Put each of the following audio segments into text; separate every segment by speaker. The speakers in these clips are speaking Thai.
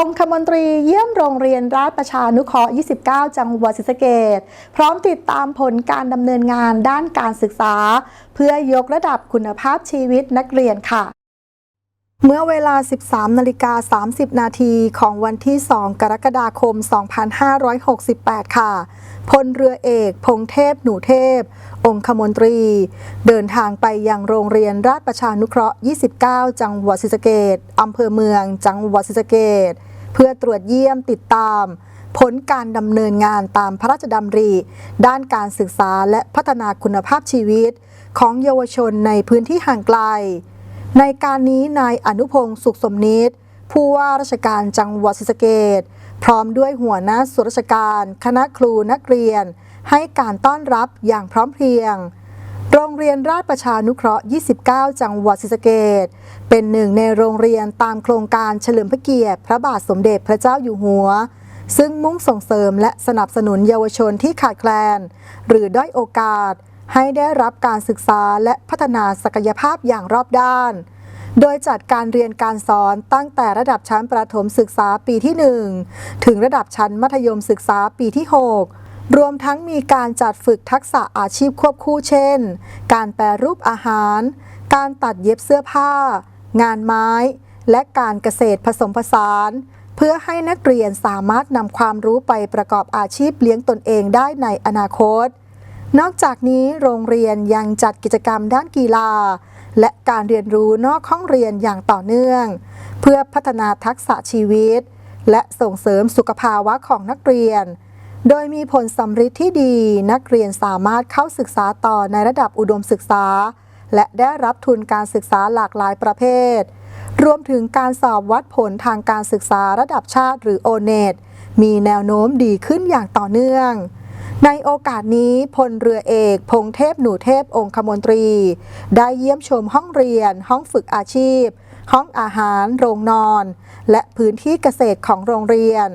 Speaker 1: องคมนตรีเยี่ยมโรงเรียนราชประชานุเคราะห์ 29 จังหวัดศรีสะเกษพร้อมติดตามผลการดำเนินงานด้านการศึกษา เพื่อยกระดับคุณภาพชีวิตนักเรียนค่ะเมื่อเวลา 13 นาฬิกา 30 นาทีของวันที่ 2 กรกฎาคม 2568 ค่ะ พลเรือเอก พงเทพ หนูเทพ องคมนตรี เดินทางไปยังโรงเรียนราชประชานุเคราะห์ 29 จังหวัดศรีสะเกษอำเภอเมือง จังหวัดศรีสะเกษ เพื่อตรวจเยี่ยมติดตาม ผลการดำเนินงานตามพระราชดำริ ด้านการศึกษาและพัฒนาคุณภาพชีวิต ของเยาวชนในพื้นที่ห่างไกล ในการนี้นายอนุพงศ์สุขสมนิตผู้ว่าราชการจังหวัดศรีสะเกษพร้อมด้วยหัวหน้าส่วนราชการ คณะครูนักเรียน ให้การต้อนรับอย่างพร้อมเพรียง โรงเรียนราชประชานุเคราะห์ 29 จังหวัดศรีสะเกษเป็นหนึ่งในโรงเรียนตามโครงการเฉลิมพระเกียรติ พระบาทสมเด็จพระเจ้าอยู่หัว ซึ่งมุ่งส่งเสริมและสนับสนุนเยาวชนที่ขาดแคลน หรือด้อยโอกาส ให้ได้รับการศึกษาและพัฒนาศักยภาพอย่างรอบด้าน โดยจัดการเรียนการสอนตั้งแต่ระดับชั้นประถมศึกษาปีที่ 1 ถึงระดับชั้นมัธยมศึกษาปีที่ 6 รวมทั้งมีการจัดฝึกทักษะอาชีพควบคู่เช่น การแปรรูปอาหาร การตัดเย็บเสื้อผ้า งานไม้ และการเกษตรผสมผสาน เพื่อให้นักเรียนสามารถนำความรู้ไปประกอบอาชีพเลี้ยงตนเองได้ในอนาคต นอกจากนี้โรงเรียนยังจัดกิจกรรมด้านกีฬา และการเรียนรู้นอกห้องเรียนอย่างต่อเนื่อง เพื่อพัฒนาทักษะชีวิต และส่งเสริมสุขภาวะของนักเรียน โดยมีผลสำฤทธิ์ที่ดี นักเรียนสามารถเข้าศึกษาต่อในระดับอุดมศึกษา และได้รับทุนการศึกษาหลากหลายประเภท รวมถึงการสอบวัดผลทางการศึกษาระดับชาติหรือโอเนตมีแนวโน้มดีขึ้นอย่างต่อเนื่อง ในโอกาสนี้พลเรือเอก พงเทพหนูเทพองคมนตรี ได้เยี่ยมชมห้องเรียน ห้องฝึกอาชีพ ห้องอาหาร โรงนอน และพื้นที่เกษตรของโรงเรียน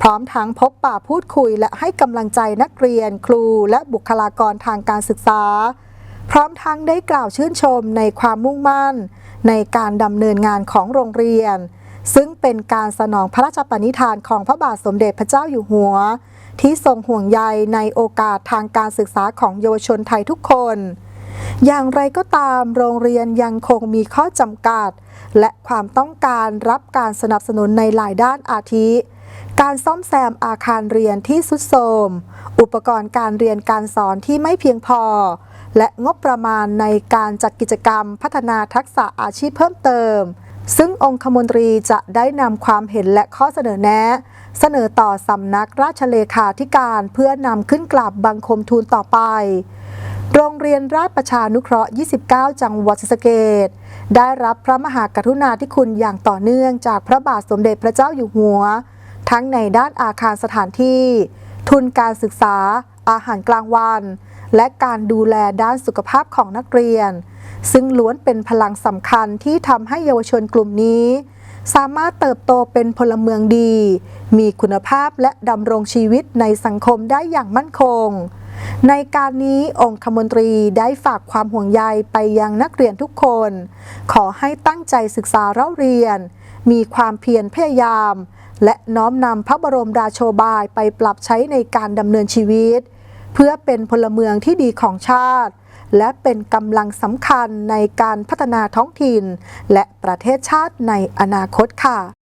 Speaker 1: พร้อมทั้งพบปะพูดคุยและให้กำลังใจนักเรียนครูและบุคลากรทางการศึกษา พร้อมทั้งได้กล่าวชื่นชมในความมุ่งมั่น ในการดำเนินงานของโรงเรียน ซึ่งเป็นการสนองพระราชปณิธานของพระบาทสมเด็จพระเจ้าอยู่หัว ที่ทรงห่วงใยในโอกาสทางการศึกษาของเยาวชนไทยทุกคน อย่างไรก็ตามโรงเรียนยังคงมีข้อจำกัด และความต้องการรับการสนับสนุนในหลายด้านอาทิ การซ่อมแซมอาคารเรียนที่สุดโทรม อุปกรณ์การเรียนการสอนที่ไม่เพียงพอ และงบประมาณในการจัดกิจกรรมพัฒนาทักษะอาชีพเพิ่มเติม ซึ่งองคมนตรีจะได้นำความเห็นและข้อเสนอแนะ เสนอต่อสำนักราชเลขาธิการเพื่อนำขึ้นกราบบังคมทูลต่อไป โรงเรียนราชประชานุเคราะห์ 29 จังหวัดศรีสะเกษได้รับพระมหากรุณาธิคุณอย่างต่อเนื่องจากพระบาทสมเด็จพระเจ้าอยู่หัว ทั้งในด้านอาคารสถานที่ ทุนการศึกษา อาหารกลางวัน และการดูแลด้านสุขภาพของนักเรียน ซึ่งล้วนเป็นพลังสำคัญที่ทำให้เยาวชนกลุ่มนี้ สามารถเติบโตเป็นพลเมืองดี มีคุณภาพและดำรงชีวิตในสังคมได้อย่างมั่นคงในการนี้องคมนตรีได้ฝากความห่วงใยไปยังนักเรียนทุกคน ขอให้ตั้งใจศึกษาเล่าเรียน มีความเพียรพยายาม และน้อมนำพระบรมราโชบายไปปรับใช้ในการดำเนินชีวิต เพื่อเป็นพลเมืองที่ดีของชาติ และเป็นกำลังสำคัญในการพัฒนาท้องถิ่น และประเทศชาติในอนาคตค่ะ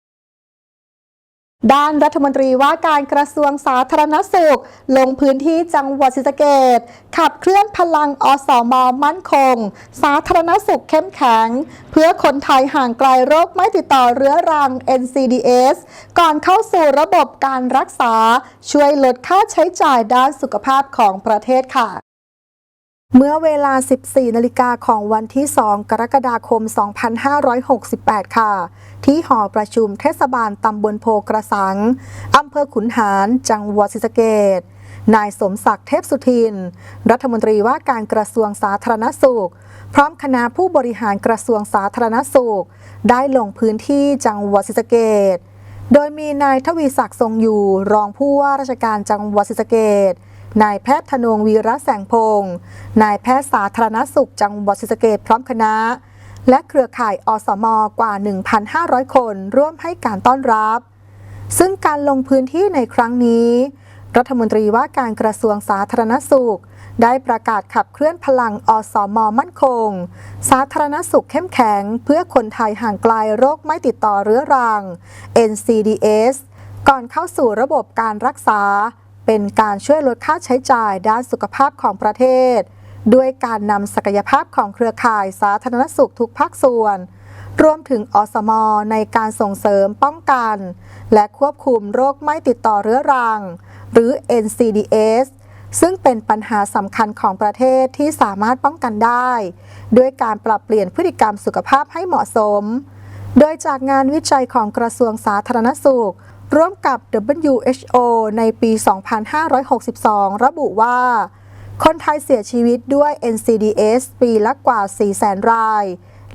Speaker 1: ด้านรัฐมนตรีว่าการกระทรวงสาธารณสุข ลงพื้นที่จังหวัดศรีสะเกษขับเคลื่อนพลังอสมมั่นคง สาธารณสุขเข้มแข็ง เพื่อคนไทยห่างไกลโรคไม่ติดต่อเรื้อรัง NCDS ก่อนเข้าสู่ระบบการรักษา ช่วยลดค่าใช้จ่ายด้านสุขภาพของประเทศค่ะ เมื่อเวลา 14 นาฬิกาของวันที่ 2 กรกฎาคม 2568 ค่ะ ที่หอประชุมเทศบาลตำบลโพกระสัง อำเภอขุนหาร จังหวัดศรีสะเกษนายสมศักดิ์เทพสุทิน รัฐมนตรีว่าการกระทรวงสาธารณสุข พร้อมคณะผู้บริหารกระทรวงสาธารณสุข ได้ลงพื้นที่จังหวัดศรีสะเกษโดยมีนายทวีศักดิ์ทรงอยู่ รองผู้ว่าราชการจังหวัดศรีสะเกษ นายแพทย์ธนงวีระแสงพงศ์นายแพทย์สาธารณสุขจังหวัดศรีสะเกษพร้อมคณะ และเครือข่ายอสมกว่า 1,500 คนร่วมให้การต้อนรับ ซึ่งการลงพื้นที่ในครั้งนี้ รัฐมนตรีว่าการกระทรวงสาธารณสุข ได้ประกาศขับเคลื่อนพลังอสมมั่นคง สาธารณสุขเข้มแข็ง เพื่อคนไทยห่างไกลโรคไม่ติดต่อเรื้อรัง NCDS ก่อนเข้าสู่ระบบการรักษา เป็นการช่วยลดค่าใช้จ่ายด้านสุขภาพของประเทศ ด้วยการนำศักยภาพของเครือข่ายสาธารณสุขทุกภาคส่วน รวมถึงอสมในการส่งเสริมป้องกัน และควบคุมโรคไม่ติดต่อเรื้อรัง หรือ NCDS ซึ่งเป็นปัญหาสำคัญของประเทศที่สามารถป้องกันได้ ด้วยการปรับเปลี่ยนพฤติกรรมสุขภาพให้เหมาะสม โดยจากงานวิจัยของกระทรวงสาธารณสุข ร่วมกับ WHO ในปี 2562 ระบุว่า คนไทยเสียชีวิตด้วย NCDS ปีละกว่า 400,000 ราย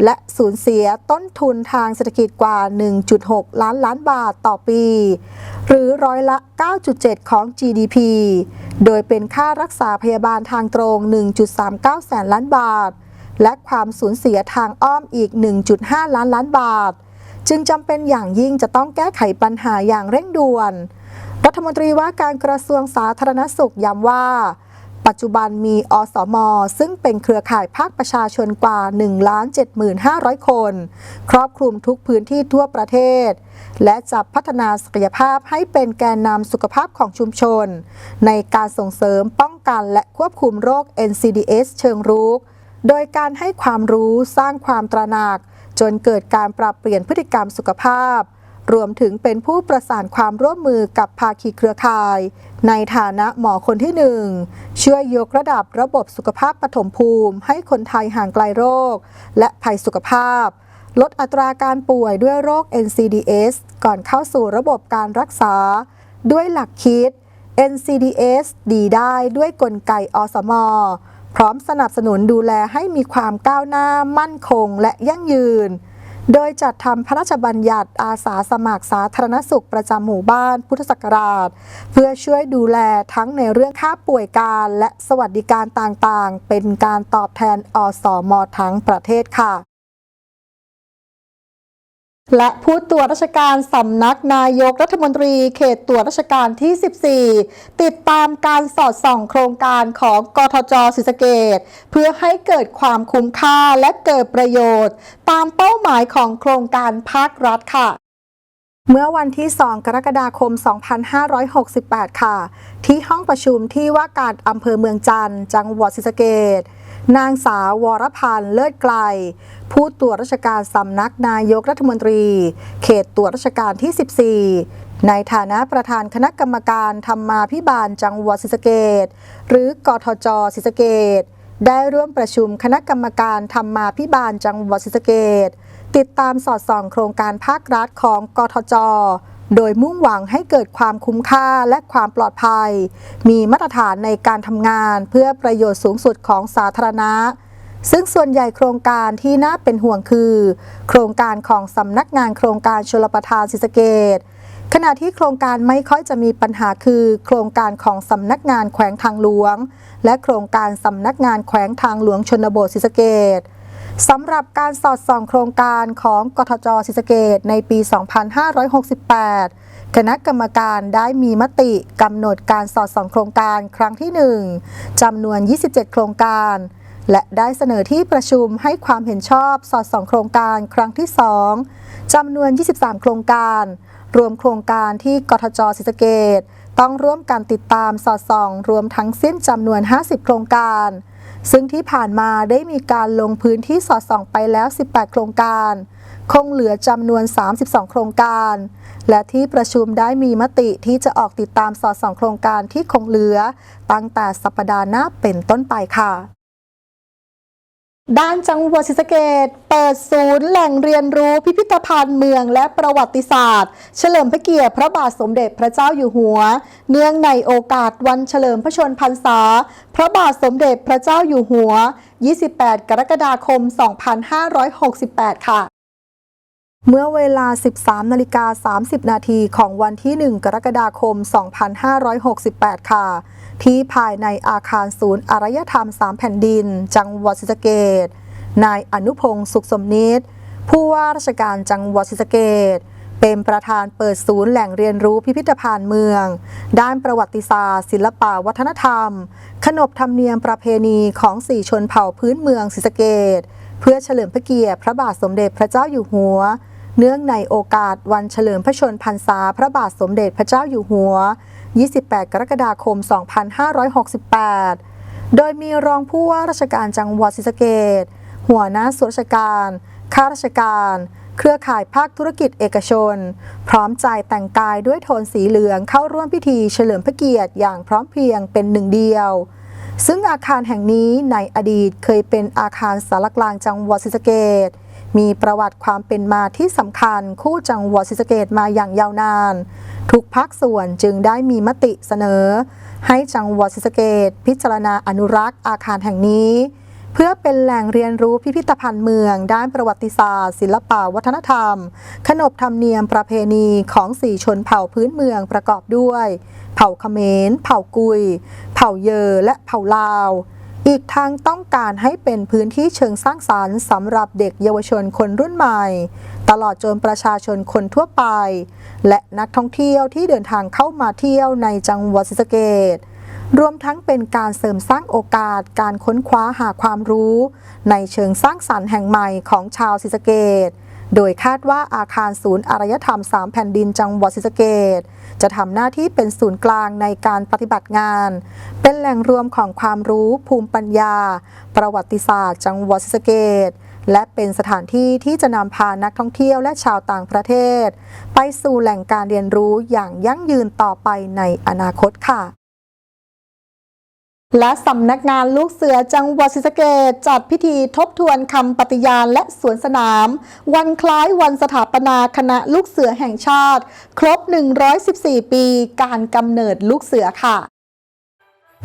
Speaker 1: และสูญเสียต้นทุนทางเศรษฐกิจกว่า 1.6 ล้านล้านบาทต่อปี หรือร้อยละ 9.7 ของ GDP โดยเป็นค่ารักษาพยาบาลทางตรง 1.39 แสนล้านบาท และความสูญเสียทางอ้อมอีก 1.5 ล้านล้านบาท จึงจำเป็นอย่างยิ่งจะต้องแก้ไขปัญหาอย่างเร่งด่วน รัฐมนตรีว่าการกระทรวงสาธารณสุขย้ำว่า ปัจจุบันมีอสม ซึ่งเป็นเครือข่ายภาคประชาชนกว่า 1,75,000 คน ครอบคลุมทุกพื้นที่ทั่วประเทศ และจะพัฒนาศักยภาพให้เป็นแกนนำสุขภาพของชุมชน ในการส่งเสริมป้องกันและควบคุมโรค NCDS เชิงรุกโดยการให้ความรู้สร้างความตระหนัก จนเกิดการปรับเปลี่ยนพฤติกรรมสุขภาพ รวมถึงเป็นผู้ประสานความร่วมมือกับภาคีเครือข่าย ในฐานะหมอคนที่หนึ่งช่วยยกระดับระบบสุขภาพปฐมภูมิ ให้คนไทยห่างไกลโรค และภัยสุขภาพ ลดอัตราการป่วยด้วยโรค NCDS ก่อนเข้าสู่ระบบการรักษา ด้วยหลักคิด NCDS ดีได้ด้วยกลไกอสม พร้อมสนับสนุนดูแลให้มีความก้าวหน้ามั่นคงและยั่งยืน โดยจัดทำพระราชบัญญัติอาสาสมัครสาธารณสุขประจำหมู่บ้านพุทธศักราช เพื่อช่วยดูแลทั้งในเรื่องค่าป่วยการและสวัสดิการต่างๆ เป็นการตอบแทนอสมทั้งประเทศค่ะ และผู้ตรวจราชการสำนักนายกรัฐมนตรีเขตตรวจราชการที่ 14 ติดตามการสอดส่องโครงการของกทจศรีสะเกดเพื่อให้เกิดความคุ้มค่าและเกิดประโยชน์ ตามเป้าหมายของโครงการภาครัฐค่ะเมื่อวันที่ 2 กรกฎาคม 2568 ค่ะ ที่ห้องประชุมที่ว่าการอำเภอเมืองจันทร์ จังหวัดศรีสะเกด นางสาววรพันธ์เลิศไกล ผู้ตรวจราชการสำนักนายกรัฐมนตรี เขตตรวจราชการที่ 14 ในฐานะประธานคณะกรรมการธรรมาพิบาลจังหวัดศรีสะเกดหรือกทจศรีสะเกดได้ร่วมประชุมคณะกรรมการธรรมาพิบาลจังหวัดศรีสะเกดติดตามสอดส่องโครงการภาครัฐของกทจ โดยมุ่งหวังให้เกิดความคุ้มค่าและความปลอดภัย มีมาตรฐานในการทำงาน เพื่อประโยชน์สูงสุดของสาธารณะ ซึ่งส่วนใหญ่โครงการที่น่าเป็นห่วงคือ โครงการของสำนักงานโครงการชลประทานศรีสเกดขณะที่โครงการไม่ค่อยจะมีปัญหาคือ โครงการของสำนักงานแขวงทางหลวง และโครงการสำนักงานแขวงทางหลวงชนบทศรีสเกด สำหรับการสอดส่องโครงการของกทจศรีสเกดในปี 2568 คณะกรรมการได้มีมติกำหนดการสอดส่องโครงการครั้งที่ 1จำนวน 27 โครงการ และได้เสนอที่ประชุมให้ความเห็นชอบสอดส่องโครงการครั้งที่ 2จำนวน 23 โครงการ รวมโครงการที่กทจศรีสเกดต้องร่วมกันติดตามสอดส่อง รวมทั้งสิ้นจำนวน 50 โครงการ ซึ่งที่ผ่านมาได้มีการลงพื้นที่สอดส่องไปแล้ว 18 โครงการ คงเหลือจำนวน 32 โครงการ และที่ประชุมได้มีมติที่จะออกติดตามสอดส่องโครงการที่คงเหลือ ตั้งแต่สัปดาห์หน้าเป็นต้นไปค่ะ ด้านจังหวัดศรีสะเกดเปิดศูนย์แหล่งเรียนรู้พิพิธภัณฑ์เมืองและประวัติศาสตร์ เฉลิมพระเกียรติพระบาทสมเด็จพระเจ้าอยู่หัว เนื่องในโอกาสวันเฉลิมพระชนพรรษา พระบาทสมเด็จพระเจ้าอยู่หัว 28 กรกฎาคม 2568 ค่ะ เมื่อเวลา 13นาฬิกา30 นาทีของวันที่ 1 กรกฎาคม 2568 ค่ะ ที่ภายในอาคารศูนย์อารยธรรม 3 แผ่นดิน จังหวัดศรีสะเกดนายอนุพงศ์สุขสมนิตผู้ว่าราชการจังหวัดศรีสะเกดเป็นประธานเปิดศูนย์แหล่งเรียนรู้พิพิธภัณฑ์เมือง ด้านประวัติศาสตร์ ศิลปะวัฒนธรรม ขนบธรรมเนียมประเพณีของสี่ชนเผ่าพื้นเมืองศรีสะเกด เพื่อเฉลิมพระเกียรติพระบาทสมเด็จพระเจ้าอยู่หัว เนื่องในโอกาสวันเฉลิมพระชนพรรษาพระบาทสมเด็จพระเจ้าอยู่หัว 28 กรกฎาคม 2568 โดยมีรองผู้ว่าราชการจังหวัดศรีสะเกดหัวหน้าส่วนราชการ ข้าราชการ เครือข่ายภาคธุรกิจเอกชน พร้อมใจแต่งกายด้วยโทนสีเหลืองเข้าร่วมพิธีเฉลิมพระเกียรติอย่างพร้อมเพรียงเป็นหนึ่งเดียว ซึ่งอาคารแห่งนี้ในอดีตเคยเป็นอาคารสารกลางจังหวัดศรีสะเกดมีประวัติความเป็นมาที่สำคัญคู่จังหวัดศรีสะเกดมาอย่างยาวนาน ทุกภาคส่วนจึงได้มีมติเสนอ ให้จังหวัดศรีสะเกดพิจารณาอนุรักษ์อาคารแห่งนี้ เพื่อเป็นแหล่งเรียนรู้พิพิธภัณฑ์เมือง ด้านประวัติศาสตร์ ศิลปวัฒนธรรม ขนบธรรมเนียมประเพณีของสี่ชนเผ่าพื้นเมืองประกอบด้วย เผ่าเขมร เผ่ากุย เผ่าเยอและเผ่าลาว อีกทางต้องการให้เป็นพื้นที่เชิงสร้างสรรค์สำหรับเด็กเยาวชนคนรุ่นใหม่ ตลอดจนประชาชนคนทั่วไป และนักท่องเที่ยวที่เดินทางเข้ามาเที่ยวในจังหวัดศรีสะเกดรวมทั้งเป็นการเสริมสร้างโอกาสการค้นคว้าหาความรู้ ในเชิงสร้างสรรค์แห่งใหม่ของชาวศรีสะเกดโดยคาดว่าอาคารศูนย์อารยธรรม 3 แผ่นดินจังหวัดศรีสะเกด จะทำหน้าที่เป็นศูนย์กลางในการปฏิบัติงาน เป็นแหล่งรวมของความรู้ภูมิปัญญา ประวัติศาสตร์ จังหวัดศรีสะเกดและเป็นสถานที่ที่จะนำพานักท่องเที่ยวและชาวต่างประเทศ ไปสู่แหล่งการเรียนรู้อย่างยั่งยืนต่อไปในอนาคตค่ะ และสำนักงานลูกเสือจังหวัดศรีสะเกดจัดพิธีทบทวนคำปฏิญาณและสวนสนาม วันคล้ายวันสถาปนาคณะลูกเสือแห่งชาติ ครบ 114 ปีการกำเนิดลูกเสือค่ะ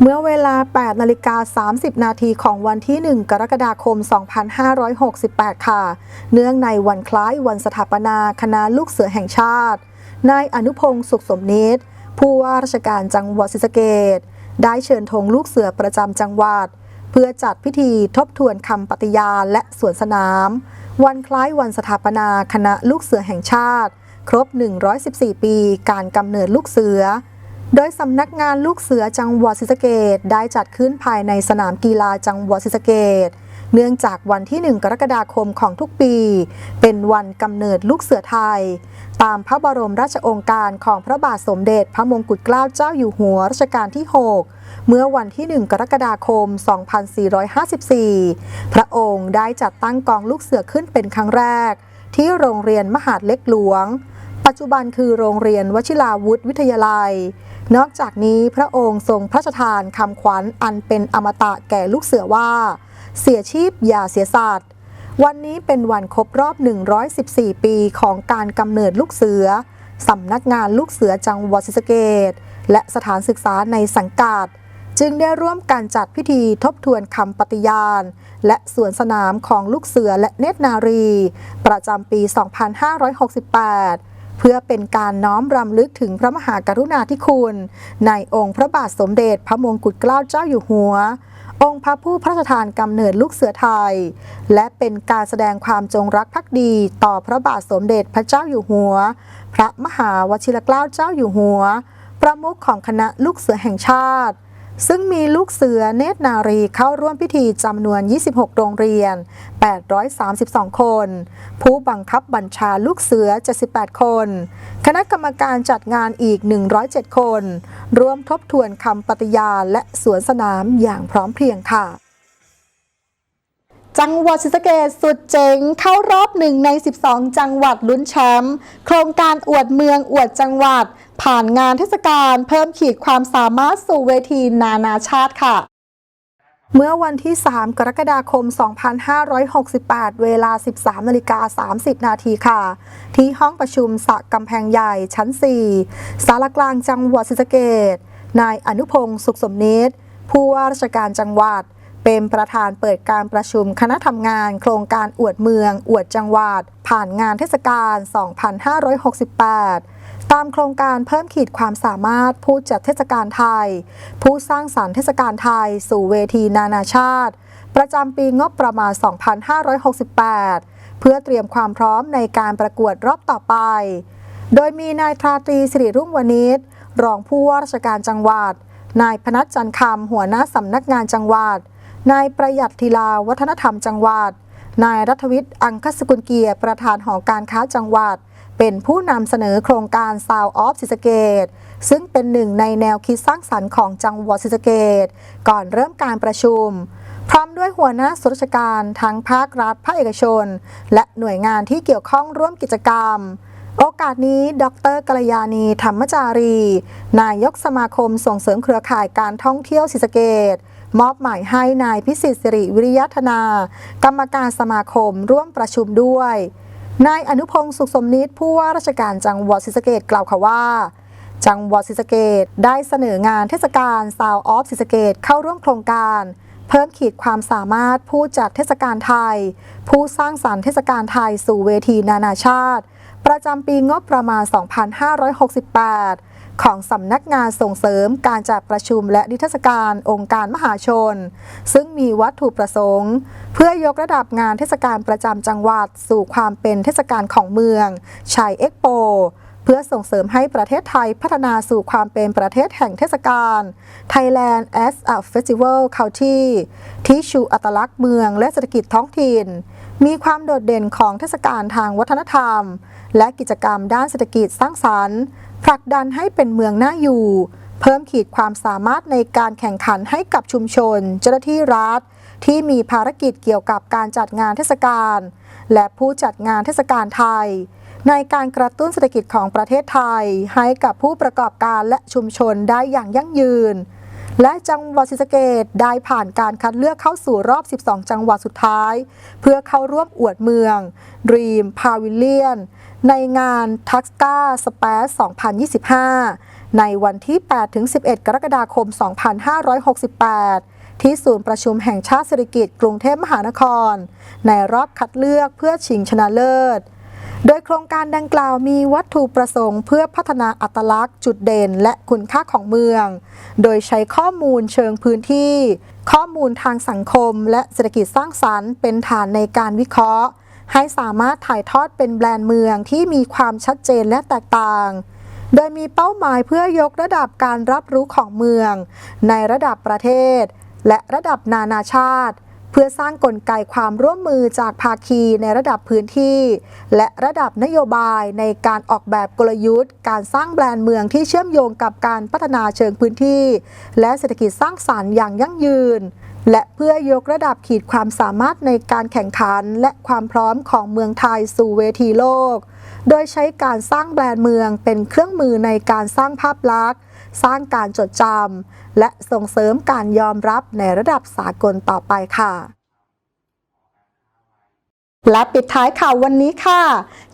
Speaker 1: เมื่อเวลา 8 นาฬิกา 30 นาทีของวันที่ 1 กรกฎาคม 2568 ค่ะ เนื่องในวันคล้ายวันสถาปนาคณะลูกเสือแห่งชาติ นายอนุพงศ์สุขสมนิตผู้ว่าราชการจังหวัดศรีสะเกด ได้เชิญธงลูกเสือประจำจังหวัด เพื่อจัดพิธีทบทวนคำปฏิญาณและสวนสนาม วันคล้ายวันสถาปนาคณะลูกเสือแห่งชาติ ครบ 114 ปีการกำเนิดลูกเสือ โดยสำนักงานลูกเสือจังหวัดศรีสะเกดได้จัดขึ้นภายในสนามกีฬาจังหวัดศรีสะเกด เนื่องจากวันที่ 1 กรกฎาคมของทุกปี เป็นวันกำเนิดลูกเสือไทย ตามพระบรมราชองค์การของพระบาทสมเด็จ พระมงกุฎเกล้าเจ้าอยู่หัวรัชกาลที่ 6เมื่อวันที่ 1 กรกฎาคม 2454 พระองค์ได้จัดตั้งกองลูกเสือขึ้นเป็นครั้งแรก ที่โรงเรียนมหาดเล็กหลวง ปัจจุบันคือโรงเรียนวชิราวุธวิทยาลัย นอกจากนี้พระองค์ทรงพระราชทานคำขวัญอันเป็นอมตะแก่ลูกเสือว่า เสียชีพอย่าเสียสัตว์วันนี้เป็นวันครบรอบ 114 ปีของการกำเนิดลูกเสือสำนักงานลูกเสือจังหวัดศรีสะเกดและสถานศึกษาในสังกัดจึงได้ร่วมการจัดพิธีทบทวนคำปฏิญาณ และสวนสนามของลูกเสือและเนตรนารี ประจำปี 2568 เพื่อเป็นการน้อมรำลึกถึงพระมหากรุณาธิคุณ ในองค์พระบาทสมเด็จพระมงกุฎเกล้าเจ้าอยู่หัว องค์พระผู้พระราชทานกำเนิดลูกเสือไทย และเป็นการแสดงความจงรักภักดี ต่อพระบาทสมเด็จพระเจ้าอยู่หัว พระมหาวชิรเกล้าเจ้าอยู่หัว ประมุขของคณะลูกเสือแห่งชาติ ซึ่งมีลูกเสือเนตรนารีเข้าร่วมพิธีจำนวน 26 โรงเรียน 832 คน ผู้บังคับบัญชาลูกเสือ 78 คน คณะกรรมการจัดงานอีก 107 คนร่วมทบทวนคำปฏิญาณและสวนสนามอย่างพร้อมเพรียงค่ะ จังหวัดศรีสะเกษสุดเจ๋งเข้ารอบหนึ่งใน 12 จังหวัดลุ้นแชมป์โครงการอวดเมืองอวดจังหวัด ผ่านงานเทศกาลเพิ่มขีดความสามารถสู่เวทีนานาชาติค่ะ เมื่อวันที่ 3 กรกฎาคม 2568 เวลา 13นาฬิกา30 นาทีค่ะ ที่ห้องประชุมสระกำแพงใหญ่ชั้น 4 สารกลางจังหวัดศรีสะเกษนายอนุพงศ์สุขสมนิตผู้ว่าราชการจังหวัด เป็นประธานเปิดการประชุมคณะทำงาน โครงการอวดเมือง อวดจังหวัด ผ่านงานเทศกาล 2568 ตามโครงการเพิ่มขีดความสามารถผู้จัดเทศกาลไทย ผู้สร้างสรรค์เทศกาลไทย สู่เวทีนานาชาติ ประจำปีงบประมาณ 2568 เพื่อเตรียมความพร้อมในการประกวดรอบต่อไป โดยมีนายทราตรีสิริรุ่งวณิชรองผู้ว่าราชการจังหวัด นายพนัสจันคำหัวหน้าสำนักงานจังหวัด นายประหยัดธีลาวัฒนธรรมจังหวัด นายรัฐวิทย์อังคสกุลเกียรติประธานหอการค้าจังหวัด เป็นผู้นำเสนอโครงการ Sound of ศิสเกดซึ่งเป็นหนึ่งในแนวคิดสร้างสรรค์ของจังหวัดศรีสเกดก่อนเริ่มการประชุม พร้อมด้วยหัวหน้าส่วนราชการทั้งภาครัฐภาคเอกชน และหน่วยงานที่เกี่ยวข้องร่วมกิจกรรมโอกาสนี้ ดรกัลยาณีธรรมจารี นายกสมาคมส่งเสริมเครือข่ายการท่องเที่ยวศรีสเกด มอบหมายให้นายพิสิทธิ์สิริวิริยธนา กรรมการสมาคมร่วมประชุมด้วย นายอนุพงศ์สุขสมนิตผู้ว่าราชการจังหวัดศรีสะเกดกล่าวค่ะว่าจังหวัดศรีสะเกดได้เสนองานเทศกาล Sound of ศรีสะเกดเข้าร่วมโครงการ เพิ่มขีดความสามารถผู้จัดเทศกาลไทย ผู้สร้างสรรค์เทศกาลไทยสู่เวทีนานาชาติ ประจำปีงบประมาณ 2568 ของสำนักงานส่งเสริมการจัดประชุมและนิทรรศการองค์การมหาชน ซึ่งมีวัตถุประสงค์ เพื่อยกระดับงานเทศกาลประจำจังหวัด สู่ความเป็นเทศกาลของเมืองชัยเอ็กโปเพื่อส่งเสริมให้ประเทศไทยพัฒนาสู่ความเป็นประเทศแห่งเทศกาล Thailand as a Festival County ที่ชูอัตลักษณ์เมืองและเศรษฐกิจท้องถิ่น มีความโดดเด่นของเทศกาลทางวัฒนธรรม และกิจกรรมด้านเศรษฐกิจสร้างสรรค์ผลักดันให้เป็นเมืองน่าอยู่ เพิ่มขีดความสามารถในการแข่งขันให้กับชุมชน เจ้าหน้าที่รัฐ ที่มีภารกิจเกี่ยวกับการจัดงานเทศกาลและผู้จัดงานเทศกาลไทย ในการกระตุ้นเศรษฐกิจของประเทศไทย ให้กับผู้ประกอบการและชุมชนได้อย่างยั่งยืน และจังหวัดศรีสะเกดได้ผ่านการคัดเลือกเข้าสู่รอบ 12 จังหวัดสุดท้าย เพื่อเข้าร่วมอวดเมือง Dream Pavilion ในงาน t u x c a Space 2025 ในวันที่ 8 ถึง 11 กรกฎาคม 2568 ที่ศูนย์ประชุมแห่งชาติสิริกิติ์กรุงเทพมหานคร ในรอบคัดเลือกเพื่อชิงชนะเลิศ โดยโครงการดังกล่าวมีวัตถุประสงค์ เพื่อพัฒนาอัตลักษณ์จุดเด่น และคุณค่าของเมือง โดยใช้ข้อมูลเชิงพื้นที่ ข้อมูลทางสังคม และเศรษฐกิจสร้างสรรค์เป็นฐานในการวิเคราะห์ ให้สามารถถ่ายทอดเป็นแบรนด์เมืองที่มีความชัดเจนและแตกต่าง โดยมีเป้าหมายเพื่อยกระดับการรับรู้ของเมือง ในระดับประเทศ และระดับนานาชาติ เพื่อสร้างกลไกความร่วมมือจากภาคีในระดับพื้นที่ และระดับนโยบายในการออกแบบกลยุทธ์ การสร้างแบรนด์เมืองที่เชื่อมโยงกับการพัฒนาเชิงพื้นที่ และเศรษฐกิจสร้างสรรค์อย่างยั่งยืน และเพื่อยกระดับขีดความสามารถในการแข่งขันและความพร้อมของเมืองไทยสู่เวทีโลก โดยใช้การสร้างแบรนด์เมืองเป็นเครื่องมือในการสร้างภาพลักษณ์ สร้างการจดจำและส่งเสริมการยอมรับในระดับสากลต่อไปค่ะ และปิดท้ายข่าววันนี้ค่ะ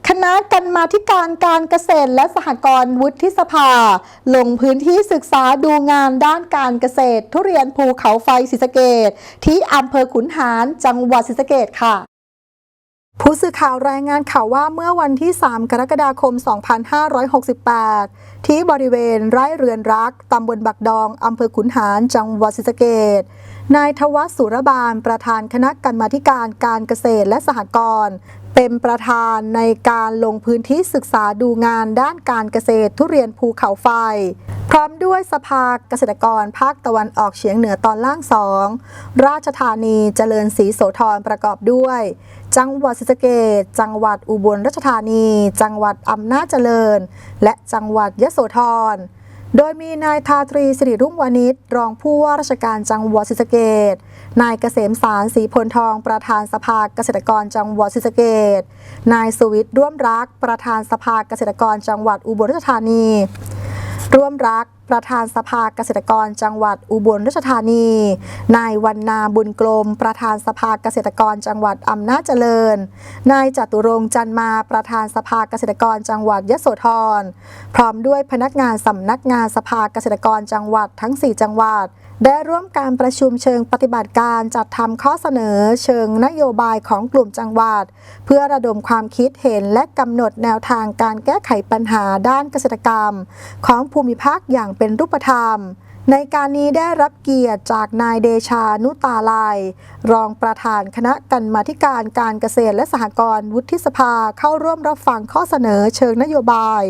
Speaker 1: คณะกรรมาธิการการเกษตรและสหกรณ์วุฒิสภา ลงพื้นที่ศึกษาดูงานด้านการเกษตร ทุเรียนภูเขาไฟศรีสะเกดที่อำเภอขุนหารจังหวัดศรีสะเกดค่ะผู้สื่อข่าวรายงานข่าวว่าเมื่อวันที่ 3 กรกฎาคม 2568 ที่บริเวณไร่เรือนรัก ตำบลบักดอง อำเภอขุนหาร จังหวัดศรีสะเกด นายทวัฒสุรบาล ประธานคณะกรรมาธิการการเกษตรและสหกรณ์เป็นประธานในการลงพื้นที่ศึกษาดูงานด้านการเกษตรทุเรียนภูเขาไฟ พร้อมด้วยสภาเกษตรกรภาคตะวันออกเฉียงเหนือตอนล่างสองราชธานีเจริญศรีโสธรประกอบด้วย จังหวัดศรีสะเกษจังหวัดอุบลราชธานี จังหวัดอำนาจเจริญ และจังหวัดยะโสธร โดยมีนายทาตรีสิริรุ่งวานิชรองผู้ว่าราชการจังหวัดศรีสะเกดนายเกษมสารสีพลทองประธานสภาเกษตรกรจังหวัดศรีสะเกดนายสุวิทย์ร่วมรัก ประธานสภาเกษตรกรจังหวัดอุบลราชธานี ร่วมรัก ประธานสภาเกษตรกรจังหวัดอุบลราชธานี นายวันนาบุญกลม ประธานสภาเกษตรกรจังหวัดอำนาจเจริญ นายจตุรงจันมาประธานสภาเกษตรกรจังหวัดยโสธร พร้อมด้วยพนักงานสำนักงานสภาเกษตรกรจังหวัดทั้ง 4 จังหวัดได้ร่วมการประชุมเชิงปฏิบัติการจัดทำข้อเสนอเชิงนโยบายของกลุ่มจังหวัด เพื่อระดมความคิดเห็นและกำหนดแนวทางการแก้ไขปัญหาด้านเกษตรกรรม ของภูมิภาคอย่างเป็นรูปธรรม ในการนี้ได้รับเกียรติจากนายเดชานุตาลาย รองประธานคณะกรรมาธิการการเกษตรและสหกรณ์วุฒิสภาเข้าร่วมรับฟังข้อเสนอเชิงนโยบาย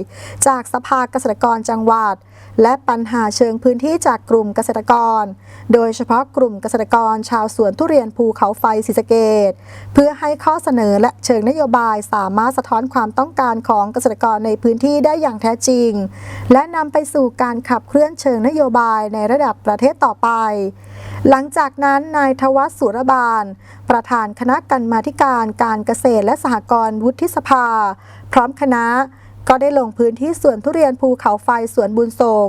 Speaker 1: จากสภาเกษตรกรจังหวัด และปัญหาเชิงพื้นที่จากกลุ่มเกษตรกร โดยเฉพาะกลุ่มเกษตรกรชาวสวนทุเรียนภูเขาไฟศรีสะเกดเพื่อให้ข้อเสนอและเชิงนโยบายสามารถสะท้อนความต้องการของเกษตรกรในพื้นที่ได้อย่างแท้จริง และนำไปสู่การขับเคลื่อนเชิงนโยบายในระดับประเทศต่อไป หลังจากนั้นนายทวัฒสุรบาล ประธานคณะกรรมาธิการการเกษตรและสหกรณ์วุฒิสภา พร้อมคณะ ก็ได้ลงพื้นที่สวนทุเรียนภูเขาไฟสวนบุญทรง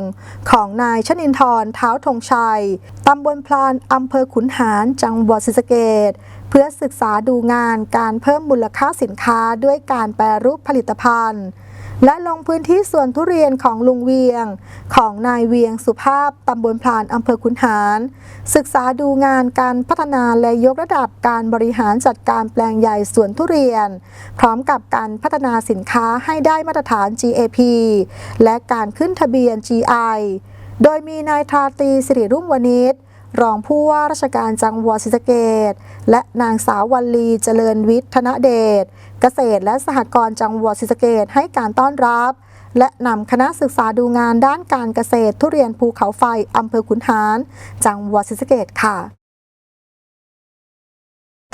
Speaker 1: ของนายชนินทร์เท้าธงชัย ตำบลพลานอำเภอขุนหาร จังหวัดศรีสะเกดเพื่อศึกษาดูงานการเพิ่มมูลค่าสินค้าด้วยการแปรรูปผลิตภัณฑ์ และลงพื้นที่สวนทุเรียนของลุงเวียง ของนายเวียงสุภาพตำบลพลานอำเภอขุนหาร ศึกษาดูงานการพัฒนาและยกระดับการบริหารจัดการแปลงใหญ่สวนทุเรียน พร้อมกับการพัฒนาสินค้าให้ได้มาตรฐาน GAP และการขึ้นทะเบียน GI โดยมีนายทาตีสิริรุ่งวณิช รองผู้ว่าราชการจังหวัดศรีสะเกษและนางสาววัลลีเจริญวิทย์ธนเดช เกษตรและสหกรณ์จังหวัดศรีสะเกษให้การต้อนรับ และนำคณะศึกษาดูงานด้านการเกษตรทุเรียนภูเขาไฟอำเภอขุนหาร จังหวัดศรีสะเกษค่ะ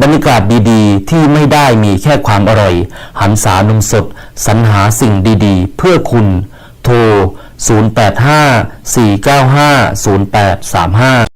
Speaker 2: บรรยากาศดีๆ ที่ไม่ได้มีแค่ความอร่อย หันสานมสด สรรหาสิ่งดีๆ เพื่อคุณ โทร 085 495 0835